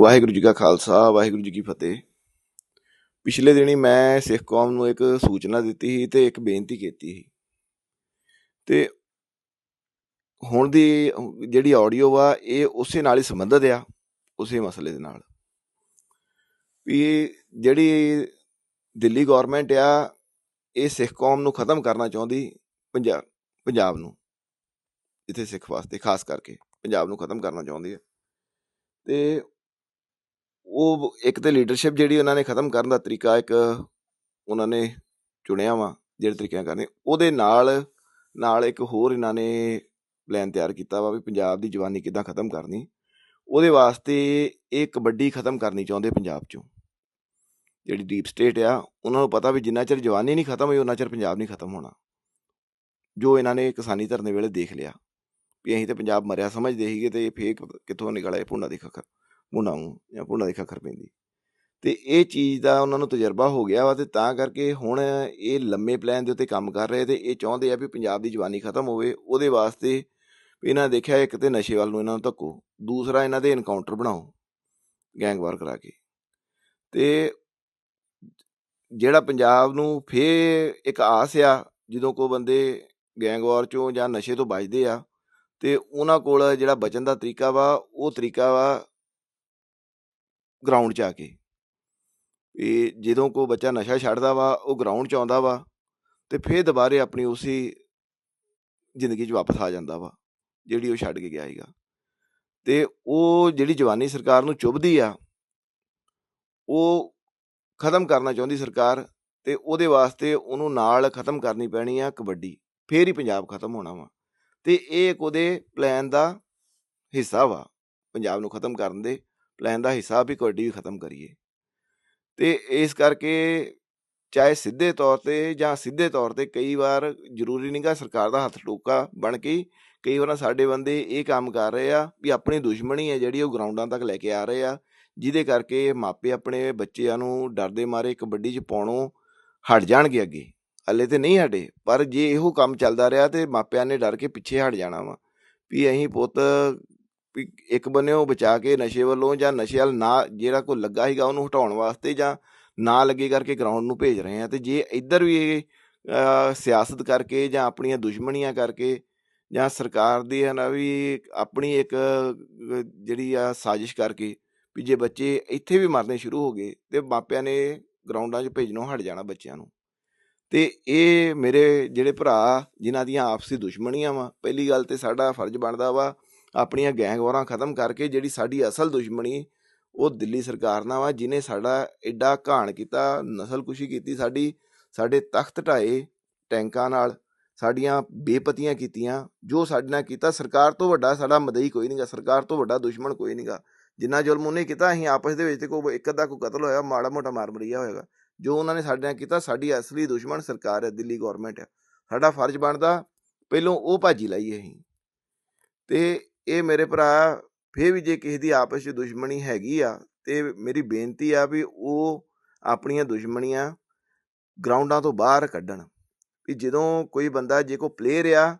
ਵਾਹਿਗੁਰੂ ਜੀ ਕਾ ਖਾਲਸਾ, ਵਾਹਿਗੁਰੂ ਜੀ ਕੀ ਫਤਿਹ। ਪਿਛਲੇ ਦਿਨੀ ਮੈਂ ਸਿੱਖ ਕੌਮ ਨੂੰ ਇੱਕ ਸੂਚਨਾ ਦਿੱਤੀ ਸੀ ਤੇ ਇੱਕ ਬੇਨਤੀ ਕੀਤੀ ਸੀ। ਤੇ ਹੁਣ ਦੀ ਜਿਹੜੀ ਆਡੀਓ ਆ, ਇਹ ਉਸੇ ਨਾਲ ਹੀ ਸੰਬੰਧਿਤ ਆ, ਉਸੇ ਮਸਲੇ ਦੇ ਨਾਲ। ਵੀ ਜਿਹੜੀ ਦਿੱਲੀ ਗਵਰਨਮੈਂਟ ਆ, ਇਹ ਸਿੱਖ ਕੌਮ ਨੂੰ ਖਤਮ ਕਰਨਾ ਚਾਹੁੰਦੀ ਪੰਜਾਬ ਪੰਜਾਬ ਨੂੰ ਜਿੱਥੇ ਸਿੱਖ ਵਾਸਤੇ, ਖਾਸ ਕਰਕੇ, ਪੰਜਾਬ ਨੂੰ ਖਤਮ ਕਰਨਾ ਚਾਹੁੰਦੀ ਹੈ ਤੇ ਉਹ ਇੱਕ ਤੇ ਲੀਡਰਸ਼ਿਪ ਜਿਹੜੀ ਉਹਨਾਂ ਨੇ ਖਤਮ ਕਰਨ ਦਾ ਤਰੀਕਾ ਇੱਕ ਉਹਨਾਂ ਨੇ ਚੁਣਿਆ ਵਾ, ਜਿਹੜੇ ਤਰੀਕਿਆਂ ਕਰਨੇ, ਉਹਦੇ ਨਾਲ ਨਾਲ ਇੱਕ ਹੋਰ ਇਹਨਾਂ ਨੇ ਪਲਾਨ ਤਿਆਰ ਕੀਤਾ ਵਾ ਵੀ ਪੰਜਾਬ ਦੀ ਜਵਾਨੀ ਕਿੱਦਾਂ ਖਤਮ ਕਰਨੀ, ਉਹਦੇ ਵਾਸਤੇ ਇਹ ਕਬੱਡੀ ਖਤਮ ਕਰਨੀ ਚਾਹੁੰਦੇ ਪੰਜਾਬ ਚੋਂ। ਜਿਹੜੀ ਡੀਪ ਸਟੇਟ ਆ, ਉਹਨਾਂ ਨੂੰ ਪਤਾ ਵੀ ਜਿੰਨਾ ਚਿਰ ਜਵਾਨੀ ਨਹੀਂ ਖਤਮ ਹੋਈ ਉਹਨਾਂ ਚਿਰ ਪੰਜਾਬ ਨਹੀਂ ਖਤਮ ਹੋਣਾ। ਜੋ ਇਹਨਾਂ ਨੇ ਕਿਸਾਨੀ ਧਰਨੇ ਵੇਲੇ ਦੇਖ ਲਿਆ, ਵੀ ਅਸੀਂ ਤੇ ਪੰਜਾਬ ਮਰਿਆ ਸਮਝਦੇ ਸੀਗੇ ਤੇ ਇਹ ਫੇਕ ਕਿੱਥੋਂ ਨਿਕਲਿਆ ਆਏ ਭੁੰਡਾ ਦੀ ਖਖਰ। ਭੁੰਡਾ ਜਾਂ ਭੁੰਡਾ ਦੀ ਖਖਰ ਪੈਂਦੀ। ਤੇ ਇਹ ਚੀਜ਼ ਦਾ ਉਹਨਾਂ ਨੂੰ ਤਜਰਬਾ ਹੋ ਗਿਆ ਵਾ ਤੇ ਤਾਂ ਕਰਕੇ ਹੁਣ ਇਹ ਲੰਮੇ ਪਲਾਨ ਦੇ ਉੱਤੇ ਕੰਮ ਕਰ ਰਹੇ ਤੇ ਇਹ ਚਾਹੁੰਦੇ ਆ ਵੀ ਪੰਜਾਬ ਦੀ ਜਵਾਨੀ ਖਤਮ ਹੋਵੇ, ਉਹਦੇ ਵਾਸਤੇ ਵੀ ਇਹਨਾਂ ਨੇ ਦੇਖਿਆ ਇੱਕ ਤੇ ਨਸ਼ੇ ਵੱਲ ਨੂੰ ਇਹਨਾਂ ਨੂੰ ਧੱਕੋ, ਦੂਸਰਾ ਇਹਨਾਂ ਦੇ ਇਨਕਾਊਂਟਰ ਬਣਾਓ, ਗੈਂਗਵਾਰ ਕਰਾ ਕੇ। ਤੇ ਜਿਹੜਾ ਪੰਜਾਬ ਨੂੰ ਫੇਰ ਇੱਕ ਆਸ ਆ, ਜਦੋਂ ਕੋ ਬੰਦੇ ਗੈਂਗਵਾਰ ਚੋਂ ਜਾਂ ਨਸ਼ੇ ਤੋਂ ਬਚਦੇ ਆ, ਤੇ ਉਹਨਾਂ ਕੋਲ ਜਿਹੜਾ ਬਚਣ ਦਾ ਤਰੀਕਾ ਵਾ, ਉਹ ਤਰੀਕਾ ਵਾ ਗਰਾਊਂਡ 'ਚ ਆ ਕੇ। ਇਹ ਜਦੋਂ ਕੋ ਬੱਚਾ ਨਸ਼ਾ ਛੱਡਦਾ ਵਾ, ਉਹ ਗਰਾਊਂਡ 'ਚ ਆਉਂਦਾ ਵਾ, ਤੇ ਫੇਰ ਦੁਬਾਰੇ ਆਪਣੀ ਉਸੇ ਜ਼ਿੰਦਗੀ 'ਚ ਵਾਪਸ ਆ ਜਾਂਦਾ ਵਾ, ਜਿਹੜੀ ਉਹ ਛੱਡ ਕੇ ਗਿਆ ਹੈਗਾ ਤੇ ਉਹ ਜਿਹੜੀ ਜਵਾਨੀ ਸਰਕਾਰ ਨੂੰ ਚੁੱਭਦੀ ਆ, ਉਹ ਖਤਮ ਕਰਨਾ ਚਾਹੁੰਦੀ ਸਰਕਾਰ ਤੇ ਉਹਦੇ ਵਾਸਤੇ ਉਹਨੂੰ ਨਾਲ ਖਤਮ ਕਰਨੀ ਪੈਣੀ ਆ ਕਬੱਡੀ, ਫੇਰ ਹੀ ਪੰਜਾਬ ਖਤਮ ਹੋਣਾ ਵਾ। ਤੇ ਇਹ ਇੱਕ ਉਹਦੇ ਪਲਾਨ ਦਾ ਹਿੱਸਾ ਵਾ, ਪੰਜਾਬ ਨੂੰ ਖਤਮ ਕਰਨ ਦੇ। ਪਲਾਨ ਦਾ ਹਿੱਸਾ ਵੀ ਕਬੱਡੀ ਵੀ ਖਤਮ ਕਰੀਏ। ਤੇ ਇਸ ਕਰਕੇ ਚਾਹੇ ਸਿੱਧੇ ਤੌਰ ਤੇ ਜਾਂ ਸਿੱਧੇ ਤੌਰ ਤੇ ਕਈ ਵਾਰ ਜ਼ਰੂਰੀ ਨਹੀਂਗਾ ਸਰਕਾਰ ਦਾ ਹੱਥ ਟੋਕਾ ਬਣ ਕੇ ਕਈ ਵਾਰ ਸਾਡੇ ਬੰਦੇ ਇਹ ਕੰਮ ਕਰ ਰਹੇ ਆ ਵੀ ਆਪਣੀ ਦੁਸ਼ਮਣੀ ਹੈ ਜਿਹੜੀ ਉਹ ਗਰਾਊਂਡਾਂ ਤੱਕ ਲੈ ਕੇ ਆ ਰਹੇ ਆ, ਜਿਹਦੇ ਕਰਕੇ ਮਾਪੇ ਆਪਣੇ ਬੱਚਿਆਂ ਨੂੰ ਡਰਦੇ ਮਾਰੇ ਕਬੱਡੀ 'ਚ ਪਾਉਣੋਂ ਹਟ ਜਾਣਗੇ ਅੱਗੇ। ਹੱਲੇ ਤੇ ਨਹੀਂ ਹਟੇ, ਪਰ ਜੇ ਇਹੋ ਕੰਮ ਚੱਲਦਾ ਰਿਹਾ ਤੇ ਮਾਪਿਆਂ ਨੇ ਡਰ ਕੇ ਪਿੱਛੇ ਹਟ ਜਾਣਾ ਵਾ, ਵੀ ਅਸੀਂ ਪੁੱਤ ਵੀ ਇੱਕ ਬੰਨਿਓ ਬਚਾ ਕੇ ਨਸ਼ੇ ਵੱਲੋਂ ਜਾਂ ਨਸ਼ੇ ਵਾਲ ਨਾ, ਜਿਹੜਾ ਕੋਈ ਲੱਗਾ ਸੀਗਾ ਉਹਨੂੰ ਹਟਾਉਣ ਵਾਸਤੇ ਜਾਂ ਨਾ ਲੱਗੇ ਕਰਕੇ ਗਰਾਊਂਡ ਨੂੰ ਭੇਜ ਰਹੇ ਆ। ਤੇ ਜੇ ਇੱਧਰ ਵੀ ਇਹ ਸਿਆਸਤ ਕਰਕੇ ਜਾਂ ਆਪਣੀਆਂ ਦੁਸ਼ਮਣੀਆਂ ਕਰਕੇ ਜਾਂ ਸਰਕਾਰ ਦੀ ਹੈ ਨਾ ਵੀ ਆਪਣੀ ਇੱਕ, ਜਿਹੜੀ ਆ ਸਾਜ਼ਿਸ਼ ਕਰਕੇ ਵੀ ਜੇ ਬੱਚੇ ਇੱਥੇ ਵੀ ਮਰਨੇ ਸ਼ੁਰੂ ਹੋ ਗਏ ਤੇ ਮਾਪਿਆਂ ਨੇ ਗਰਾਊਂਡਾਂ 'ਚ ਭੇਜਣੋਂ ਹਟ ਜਾਣਾ ਬੱਚਿਆਂ ਨੂੰ। ਤੇ ਇਹ ਮੇਰੇ ਜਿਹੜੇ ਭਰਾ ਜਿਨ੍ਹਾਂ ਦੀਆਂ ਆਪਸੀ ਦੁਸ਼ਮਣੀਆਂ ਵਾ, ਪਹਿਲੀ ਗੱਲ ਤੇ ਸਾਡਾ ਫਰਜ਼ ਬਣਦਾ ਵਾ ਆਪਣੀਆਂ ਗੈਂਗ ਵਾਰਾਂ ਖਤਮ ਕਰਕੇ ਜਿਹੜੀ ਸਾਡੀ ਅਸਲ ਦੁਸ਼ਮਣੀ ਉਹ ਦਿੱਲੀ ਸਰਕਾਰ ਨਾਲ ਵਾ, ਜਿਨੇ ਸਾਡਾ ਐਡਾ ਘਾਣ ਕੀਤਾ, ਨਸਲਕੁਸ਼ੀ ਕੀਤੀ ਸਾਡੀ, ਸਾਡੇ ਤਖਤ ਢਾਏ ਟੈਂਕਾਂ ਨਾਲ, ਸਾਡੀਆਂ ਬੇਪਤੀਆਂ ਕੀਤੀਆਂ, ਜੋ ਸਾਡੇ ਨਾਲ ਕੀਤਾ, ਸਰਕਾਰ ਤੋਂ ਵੱਡਾ ਸਾਡਾ ਮਦਈ ਕੋਈ ਨਹੀਂਗਾ ਸਰਕਾਰ ਤੋਂ ਵੱਡਾ ਦੁਸ਼ਮਣ ਕੋਈ ਨਹੀਂਗਾ ਜਿੰਨਾ ਜ਼ੁਲਮ ਉਹਨੇ ਕੀਤਾ, ਅਸੀਂ ਆਪਸ ਦੇ ਵਿੱਚ ਤੇ ਕੋਈ ਇੱਕ ਅੱਧਾ ਕੋਈ ਕਤਲ ਹੋਇਆ, ਮਾੜਾ ਮੋਟਾ ਮਾਰ ਮਰੀਆ ਹੋਏਗਾ ਜੋ ਉਹਨਾਂ ਨੇ ਸਾਡੇ ਨਾਲ ਕੀਤਾ, ਸਾਡੀ ਅਸਲੀ ਦੁਸ਼ਮਣ ਸਰਕਾਰ ਹੈ ਦਿੱਲੀ ਗਵਰਨਮੈਂਟ ਹੈ ਸਾਡਾ ਫਰਜ਼ ਬਣਦਾ, ਪਹਿਲੋਂ ਉਹ ਭਾਜੀ ਲਾਈਏ ਅਸੀਂ। ਤੇ ਇਹ ਮੇਰੇ ਭਰਾ ਫੇਰ ਵੀ ਜੇ ਕਿਸੇ ਦੀ ਆਪਸ ਵਿੱਚ ਦੁਸ਼ਮਣੀ ਹੈਗੀ ਆ, ਤੇ ਮੇਰੀ ਬੇਨਤੀ ਆ ਵੀ ਉਹ ਆਪਣੀਆਂ ਦੁਸ਼ਮਣੀਆਂ ਗਰਾਊਂਡਾਂ ਤੋਂ ਬਾਹਰ ਕੱਢਣ। ਵੀ ਜਦੋਂ ਕੋਈ ਬੰਦਾ ਜੇ ਕੋ ਪਲੇਅਰ ਆ,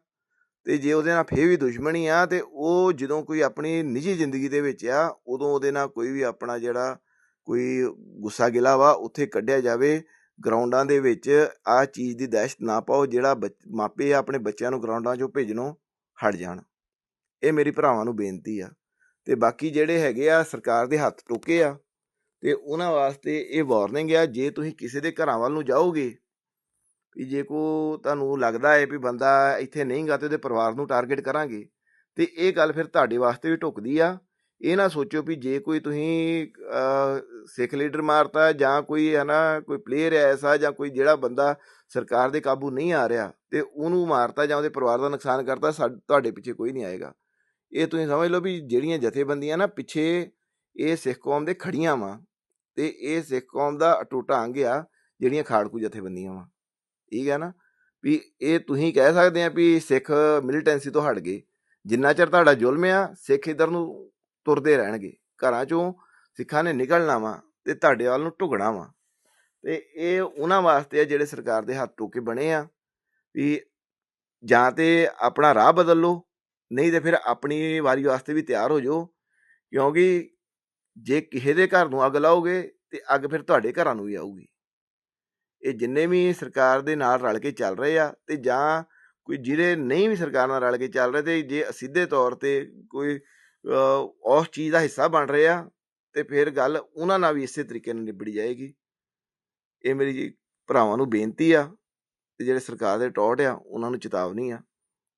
ਤੇ ਜੇ ਉਹਦੇ ਨਾਲ ਫੇਰ ਵੀ ਦੁਸ਼ਮਣੀ ਆ, ਤੇ ਉਹ ਜਦੋਂ ਕੋਈ ਆਪਣੀ ਨਿੱਜੀ ਜ਼ਿੰਦਗੀ ਦੇ ਵਿੱਚ ਆ, ਉਦੋਂ ਉਹਦੇ ਨਾਲ ਕੋਈ ਵੀ ਆਪਣਾ ਜਿਹੜਾ ਕੋਈ ਗੁੱਸਾ ਗਿਲਾ ਵਾ, ਉੱਥੇ ਕੱਢਿਆ ਜਾਵੇ। ਗਰਾਊਂਡਾਂ ਦੇ ਵਿੱਚ ਆ ਚੀਜ਼ ਦੀ ਦਹਿਸ਼ਤ ਨਾ ਪਾਓ, ਜਿਹੜਾ ਮਾਪੇ ਆਪਣੇ ਬੱਚਿਆਂ ਨੂੰ ਗਰਾਊਂਡਾਂ 'ਚੋਂ ਭੇਜਣੋਂ ਹਟ ਜਾਣ। ਇਹ ਮੇਰੀ ਭਰਾਵਾਂ ਨੂੰ ਬੇਨਤੀ ਆ। ਤੇ ਬਾਕੀ ਜਿਹੜੇ ਹੈਗੇ ਆ ਸਰਕਾਰ ਦੇ ਹੱਥ ਟੋਕੇ ਆ, ਤੇ ਉਹਨਾਂ ਵਾਸਤੇ ਇਹ ਵਾਰਨਿੰਗ ਆ, ਜੇ ਤੁਸੀਂ ਕਿਸੇ ਦੇ ਘਰਾਂ ਵੱਲ ਨੂੰ ਜਾਓਗੇ, ਵੀ ਜੇ ਕੋ ਤੁਹਾਨੂੰ ਲੱਗਦਾ ਹੈ ਵੀ ਬੰਦਾ ਇੱਥੇ ਨਹੀਂਗਾ ਤੇ ਉਹਦੇ ਪਰਿਵਾਰ ਨੂੰ ਟਾਰਗੇਟ ਕਰਾਂਗੇ, ਤੇ ਇਹ ਗੱਲ ਫਿਰ ਤੁਹਾਡੇ ਵਾਸਤੇ ਵੀ ਢੁਕਦੀ ਆ। ਇਹ ਨਾ ਸੋਚੋ ਵੀ ਜੇ ਕੋਈ ਤੁਸੀਂ ਸਿੱਖ ਲੀਡਰ ਮਾਰਤਾ ਜਾਂ ਕੋਈ ਹੈ ਨਾ ਕੋਈ ਪਲੇਅਰ ਹੈ ਐਸਾ ਜਾਂ ਕੋਈ ਜਿਹੜਾ ਬੰਦਾ ਸਰਕਾਰ ਦੇ ਕਾਬੂ ਨਹੀਂ ਆ ਰਿਹਾ, ਤੇ ਉਹਨੂੰ ਮਾਰਤਾ ਜਾਂ ਉਹਦੇ ਪਰਿਵਾਰ ਦਾ ਨੁਕਸਾਨ ਕਰਤਾ ਤੁਹਾਡੇ ਪਿੱਛੇ ਕੋਈ ਨਹੀਂ ਆਏਗਾ। ਇਹ ਤੁਸੀਂ ਸਮਝ ਲਓ ਵੀ ਜਿਹੜੀਆਂ ਜਥੇਬੰਦੀਆਂ ਨਾ ਪਿੱਛੇ ਇਹ ਸਿੱਖ ਕੌਮ ਦੇ ਖੜੀਆਂ ਵਾ ਤੇ ਇਹ ਸਿੱਖ ਕੌਮ ਦਾ ਅਟੁੱਟ ਅੰਗ ਆ ਜਿਹੜੀਆਂ ਖਾੜਕੂ ਜਥੇਬੰਦੀਆਂ ਵਾ। ਠੀਕ ਹੈ ਨਾ? ਵੀ ਇਹ ਤੁਸੀਂ ਕਹਿ ਸਕਦੇ ਆ ਵੀ ਸਿੱਖ ਮਿਲੀਟੈਂਸੀ ਤੋਂ ਹਟ ਗਏ। ਜਿੰਨਾ ਚਿਰ ਤੁਹਾਡਾ ਜ਼ੁਲਮ ਆ, ਸਿੱਖ ਇਧਰ ਨੂੰ ਤੁਰਦੇ ਰਹਿਣਗੇ। ਘਰਾਂ ਚੋਂ ਸਿੱਖਾਂ ਨੇ ਨਿਕਲਣਾ ਵਾ ਤੇ ਤੁਹਾਡੇ ਵੱਲ ਨੂੰ ਢੁਕਣਾ ਵਾ। ਤੇ ਇਹ ਉਹਨਾਂ ਵਾਸਤੇ ਆ ਜਿਹੜੇ ਸਰਕਾਰ ਦੇ ਹੱਥ ਟੋਕੇ ਬਣੇ ਆ ਵੀ ਜਾਂ ਤੇ ਆਪਣਾ ਰਾਹ ਬਦਲ ਲਓ ਨਹੀਂ ਤੇ ਫਿਰ ਆਪਣੀ ਵਾਰੀ ਵਾਸਤੇ ਵੀ ਤਿਆਰ ਹੋ ਜਾਓ ਕਿਉਂਕਿ ਜੇ ਕਿਸੇ ਦੇ ਘਰ ਨੂੰ ਅੱਗ ਲਾਓਗੇ ਤੇ ਅੱਗ ਫਿਰ ਤੁਹਾਡੇ ਘਰਾਂ ਨੂੰ ਵੀ ਆਊਗੀ। ਇਹ ਜਿੰਨੇ ਵੀ ਸਰਕਾਰ ਦੇ ਨਾਲ ਰਲ ਕੇ ਚੱਲ ਰਹੇ ਆ ਤੇ ਜਾਂ ਕੋਈ ਜਿਹੜੇ ਨਹੀਂ ਵੀ ਸਰਕਾਰ ਨਾਲ ਰਲ ਕੇ ਚੱਲ ਰਹੇ ਤੇ ਜੇ ਸਿੱਧੇ ਤੌਰ ਤੇ ਕੋਈ ਅਹ, ਉਸ ਚੀਜ਼ ਦਾ ਹਿੱਸਾ ਬਣ ਰਹੇ ਆ ਤੇ ਫਿਰ ਗੱਲ ਉਹਨਾਂ ਨਾਲ ਵੀ ਇਸੇ ਤਰੀਕੇ ਨਾਲ ਨਿਬੜੀ ਜਾਏਗੀ। ਇਹ ਮੇਰੀ ਜੀ ਭਰਾਵਾਂ ਨੂੰ ਬੇਨਤੀ ਆ ਤੇ ਜਿਹੜੇ ਸਰਕਾਰ ਦੇ ਟੌਟ ਆ ਉਹਨਾਂ ਨੂੰ ਚੇਤਾਵਨੀ ਆ।